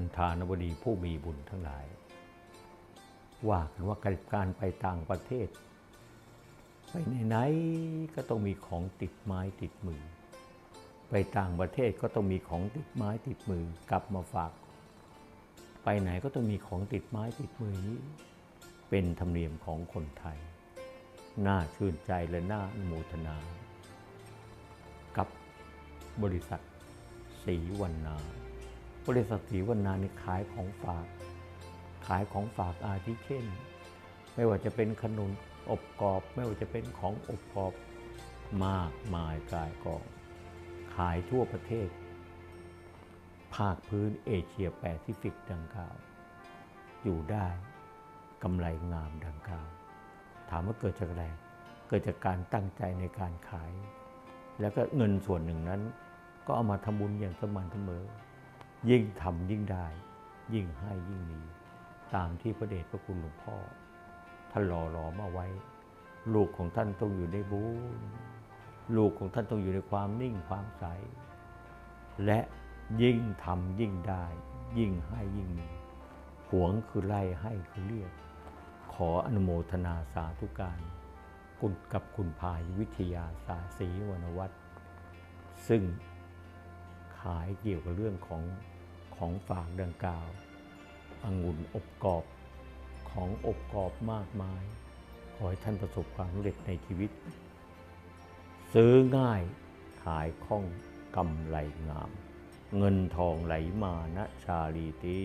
านทานบดีผู้มีบุญทั้งหลาย ว่ากันว่าการไปต่างประเทศ ไปไหนๆก็ต้องมีของติดไม้ติดมือ ไปต่างประเทศก็ต้องมีของติดไม้ติดมือกลับมาฝาก ไปไหนก็ต้องมีของติดไม้ติดมือนี้ เป็นธรรมเนียมของคนไทย น่าชื่นใจและน่าอนุโมทนา กับบริษัทศรีวันนา บริษัทศรีวันนานี่ขายของฝาก ขายของฝากอาทิเช่น ไม่ว่าจะเป็นขนมอบกรอบ ไม่ว่าจะเป็นของอบกรอบมากมายกายกอง ขายทั่วประเทศ ภาคพื้นเอเชียแปซิฟิกดังกล่าว อยู่ได้กำไรงามดังกล่าว ถามว่าเกิดจากอะไร เกิดจากการตั้งใจในการขาย แล้วก็เงินส่วนหนึ่งนั้น ก็เอามาทำบุญอย่างสม่ำเสมอ ยิ่งทำยิ่งได้ ยิ่งให้ยิ่งมีตามที่พระเดชพระคุณหลวงพ่อ ท่านหล่อหลอมาไว้ ลูกของท่านต้องอยู่ในบุญลูกของท่านต้องอยู่ในความนิ่งความใส และยิ่งทำยิ่งได้ ยิ่งให้ยิ่งมีหวงคือไล่ให้คือเรียก ขออนุโมทนาสาธุการคุณกับคุณพายวิทยาสาศีวรรณวัฒน์ซึ่ง ขายเกี่ยวกับเรื่องของของฝากดังกล่าวองุ่นอบกรอบของอบกรอบมากมาย ขอให้ท่านประสบความสำเร็จในชีวิต ซื้อง่ายขายคล่องกำไรงาม เงินทองไหลมานะชาลีตี